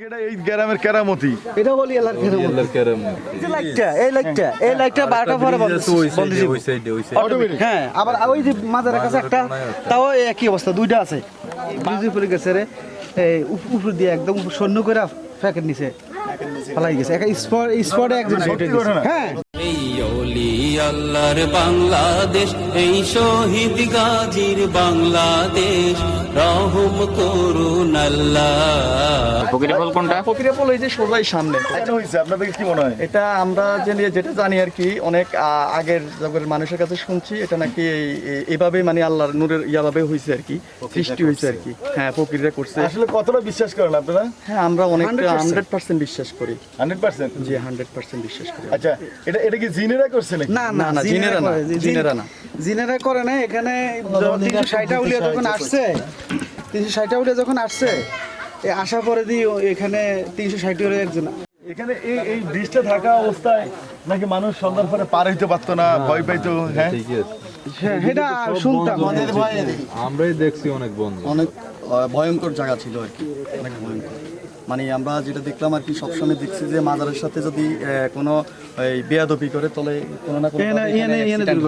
এটা এই গ্রামের কেরামতি। এটা বলি এলার কেরামত। আল্লাহর কেরাম এই লাইটটা এই লাইটটা এই লাইটটা বারোটা পরে বন্ধ ওই সাইডে ওই সাইডে অটোমেটিক হ্যাঁ আবার ওই যে মাঝের কাছে একটা তাও একই অবস্থা দুইটা আছে। গেছে রে এই উপ- উপর দিয়ে একদম সৈন্য করে ফ্যাকের নিচে ফালাই গেছে। একটা স্পট স্পটে একজন। ঘটনা? হ্যাঁ। এই আল্লাহর বাংলাদেশ এই শহীদ গাজীর বাংলাদেশ। রহম করুন আল্লাহ। ফকিরে ফল কোনটা? প্রক্রিয়া ফল এই যে সোজাই সামনে। কেন হয়েছে আপনাদের কি মনে হয়? এটা আমরা যে যেটা জানি আর কি অনেক আগের যুগের মানুষের কাছে শুনছি এটা নাকি এইভাবে মানে আল্লাহর নূরের ইয়াভাবে হয়েছে আর কি সৃষ্টি হয়েছে আর কি। হ্যাঁ করছে। আসলে কতটা বিশ্বাস করেন আপনারা? হ্যাঁ আমরা অনেকটা হান্ড্রেড পার্সেন্ট বিশ্বাস করি। Hundred percent? জি হান্ড্রেড পার্সেন্ট বিশ্বাস করি। আচ্ছা এটা এটা কি জিনেরা করছে নাকি? না না না, না, জিনেরা না, করে, জিনেরা না। জিনেরা করে না এখানে তিনশো যখন আসছে তিনশো উলিয়া যখন আসছে আসার পরে দিয়ে এখানে তিনশো ষাট একজন এখানে এই এই ব্রিজটা থাকা অবস্থায় নাকি মানুষ সন্ধ্যার পরে পার হইতে পারতো না ভয় পাইতো হ্যাঁ? হ্যাঁ, সেটা শুনতাম। আমরাই দেখছি অনেক বন্ধ। অনেক ভয়ঙ্কর জায়গা ছিল আর কি। অনেক ভয়ঙ্কর। মানে আমরা যেটা দেখলাম আর কি সবসময় দেখছি যে মাজারের সাথে যদি কোনো এই বেয়াদবি করে তলে কোনো না কোনো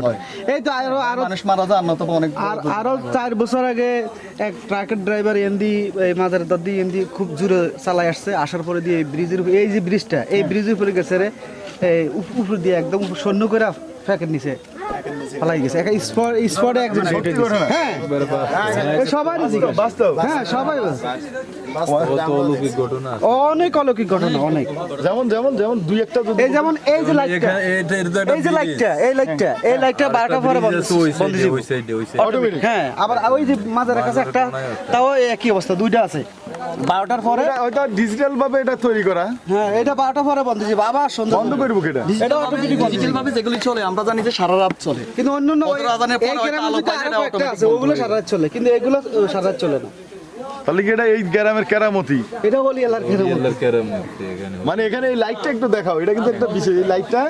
হয়। এই তো আরও আরও মানুষ মারা যায় অন্য তবে অনেক আর আরও চার বছর আগে এক ট্রাকের ড্রাইভার এনদি এই মাজার দাদি এনদি খুব জোরে চালাই আসছে। আসার পরে দিয়ে ব্রিজের এই যে ব্রিজটা এই ব্রিজের উপরে গেছে রে উপ- উপর দিয়ে একদম সৈন্য করে ফ্যাকের নিচে। ফালাই গেছে। একটা স্পট স্পটে একজন শহীদ হয়েছে। হ্যাঁ। সবাই বাস্তব হ্যাঁ সবাই ঘটনা অনেক অলৌকিক ঘটনা অনেক। যেমন যেমন যেমন দুই একটা এই যেমন এই যে লাইটটা এই যে লাইটটা এই লাইটটা এই লাইটটা বারোটা পরে বন্ধ হ্যাঁ আবার ওই যে কাছে একটা তাও একই অবস্থা দুইটা আছে। বারোটার পরে? ওইটা ডিজিটাল ভাবে এটা তৈরি করা। হ্যাঁ এটা বারোটার পরে বন্ধ হচ্ছে বাবা সন্ধ্যা বন্ধ করব এটা? এটা অটোমেটিক ডিজিটাল ভাবে যেগুলি চলে আমরা জানি যে সারা রাত চলে। কিন্তু অন্য অন্য ওই আজানের পর আলো পায় ওগুলো সারা রাত চলে কিন্তু এগুলো সারা রাত চলে না। তাহলে কি এটা এই গ্রামের কেরামতি? এটা বলি আল্লাহর কেরাম এখানে মানে এখানে এই লাইটটা একটু দেখাও এটা কিন্তু একটা বিষয় এই লাইটটা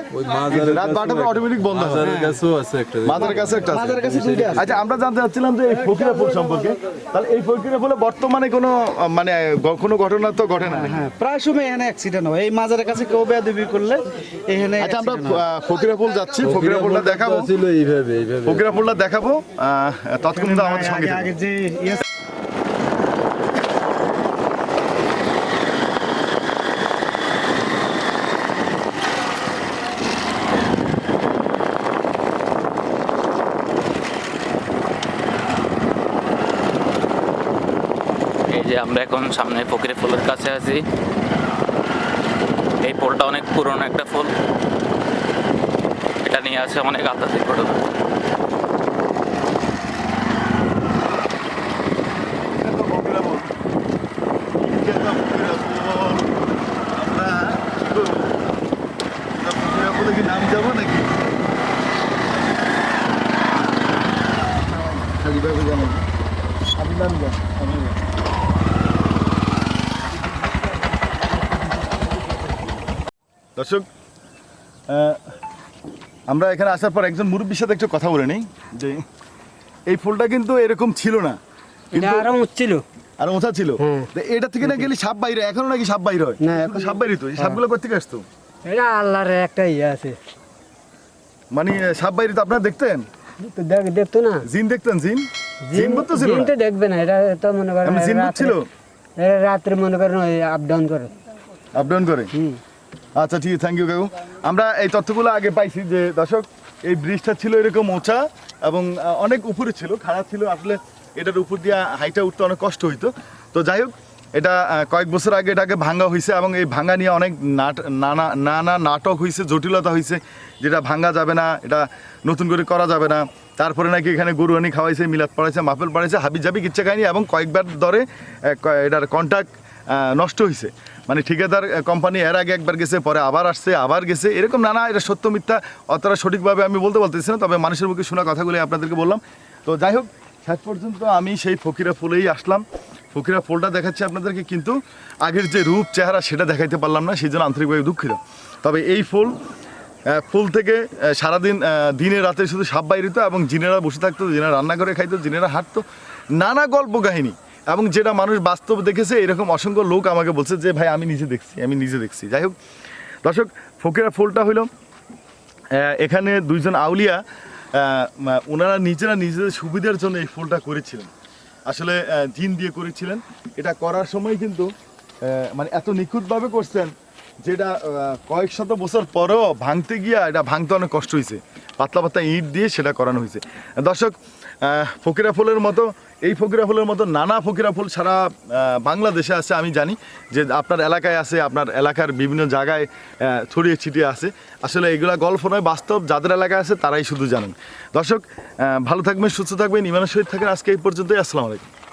রাত বারোটার অটোমেটিক বন্ধ হয়। মাজারের কাছেও আছে একটা মাথার কাছে একটা আছে। কাছে দুইটা আচ্ছা আমরা জানতে চাচ্ছিলাম যে এই ফকিরা ফুল সম্পর্কে। তাহলে এই ফকিরা ফুলে বর্তমানে কোনো মানে কোনো ঘটনা তো ঘটে না হ্যাঁ প্রায় সময় এখানে অ্যাক্সিডেন্ট হয়। এই মাঝের কাছে কেউ বেয়াদবি করলে এখানে আচ্ছা আমরা ফকিরা ফুল যাচ্ছি ফকিরা ফুলটা দেখাবো। ছিল এইভাবে এইভাবে। ফকিরা ফুলটা দেখাবো। আহ, তৎক্ষণাৎ আমাদের সঙ্গে। আগে যে আমরা এখন সামনে ফকিরে ফুলের কাছে আছি এই ফুলটা অনেক পুরনো একটা ফুল এটা নিয়ে আছে অনেক আধ্যাত্মিক ঘটনা কি নাম যাব নাকি দর্শক আমরা এখানে আসার পর একজন মুরব্বীর সাথে একটু কথা বলে নিই যে এই ফুলটা কিন্তু এরকম ছিল না। আরও উঠছিল আর ওঠা ছিল। তো এটা থেকে না গেলে সাপ বাইরে এখনও নাকি সাপ বাইরে হয়? না, এখন সাপ বাইরে তো এই সাপগুলো কোথেকে আসতো? এটা আল্লাহর একটা ইয়ে আছে। মানে সাপ বাইরে তো আপনারা দেখতেন? দেখ দেখতো না? জিন দেখতেন জিন? জিন তো ছিল? জিন তো দেখবে না এটা তো মনে করেন জিন ছিল? রাত্রে মনে করেন আপ ডাউন করে। আপ ডাউন করে? আচ্ছা ঠিক আছে থ্যাংক ইউ কাকু। আমরা এই তথ্যগুলো আগে পাইছি যে, দর্শক, এই ব্রিজটা ছিল এরকম উঁচা এবং অনেক উপরে ছিল খারাপ ছিল। আসলে এটার উপর দিয়ে হাইটা উঠতে অনেক কষ্ট হইতো। তো যাই হোক, এটা কয়েক বছর আগে এটাকে ভাঙ্গা হয়েছে এবং এই ভাঙ্গা নিয়ে অনেক নাট, নানা নানা নাটক হয়েছে জটিলতা হয়েছে যেটা ভাঙ্গা যাবে না, এটা নতুন করে করা যাবে না। তারপরে নাকি এখানে গরু আনি খাওয়াইছে, মিলাদ পড়াইছে মাপেল পড়াইছে হাবি জাবি কিচ্ছা খায়নি এবং কয়েকবার ক- এটার কন্ট্যাক্ট নষ্ট হয়েছে মানে ঠিকাদার কোম্পানি এর আগে একবার গেছে, পরে আবার আসছে, আবার গেছে, এরকম নানা এটা সত্য মিথ্যা, অতটা সঠিকভাবে আমি বলতে বলতেছি না, তবে মানুষের মুখে শোনা কথাগুলি আপনাদেরকে বললাম। তো যাই হোক, শেষ পর্যন্ত আমি সেই ফকিরা ফুলেই আসলাম। ফকিরা ফুলটা দেখাচ্ছি আপনাদেরকে, কিন্তু আগের যে রূপ, চেহারা, সেটা দেখাইতে পারলাম না, সেই জন্য আন্তরিকভাবে দুঃখিত। তবে এই ফুল ফুল থেকে সারাদিন দিনে রাতে শুধু সাপ বাইরিত এবং জিনেরা বসে থাকতো, জিনেরা রান্না করে খাইতো, জিনেরা হাঁটতো, নানা গল্প কাহিনী। এবং যেটা মানুষ বাস্তব দেখেছে, এরকম অসংখ্য লোক আমাকে বলছে যে, ভাই, আমি নিজে দেখছি, আমি নিজে দেখছি। যাই হোক, দর্শক, ফকিরা ফুলটা হইল এখানে দুইজন আউলিয়া ওনারা নিজেরা নিজেদের সুবিধার জন্য এই ফুলটা করেছিলেন। আসলে জিন দিয়ে করেছিলেন। এটা করার সময় কিন্তু মানে এত নিখুঁতভাবে করছেন যেটা কয়েক শত বছর পরেও ভাঙতে গিয়া এটা ভাঙতে অনেক কষ্ট হয়েছে পাতলা পাতলা ইট দিয়ে সেটা করানো হয়েছে দর্শক ফকিরা ফুলের মতো, এই ফকিরা ফুলের মতো নানা ফকিরা ফুল সারা বাংলাদেশে আছে, আমি জানি যে আপনার এলাকায় আছে, আপনার এলাকার বিভিন্ন জায়গায় ছড়িয়ে ছিটিয়ে আছে। আসলে এগুলো গল্প নয়, বাস্তব যাদের এলাকায় আছে তারাই শুধু জানেন। দর্শক ভালো থাকবেন, সুস্থ থাকবেন, ইমানের সহিত থাকেন আজকে এই পর্যন্তই, আসসালামু আলাইকুম।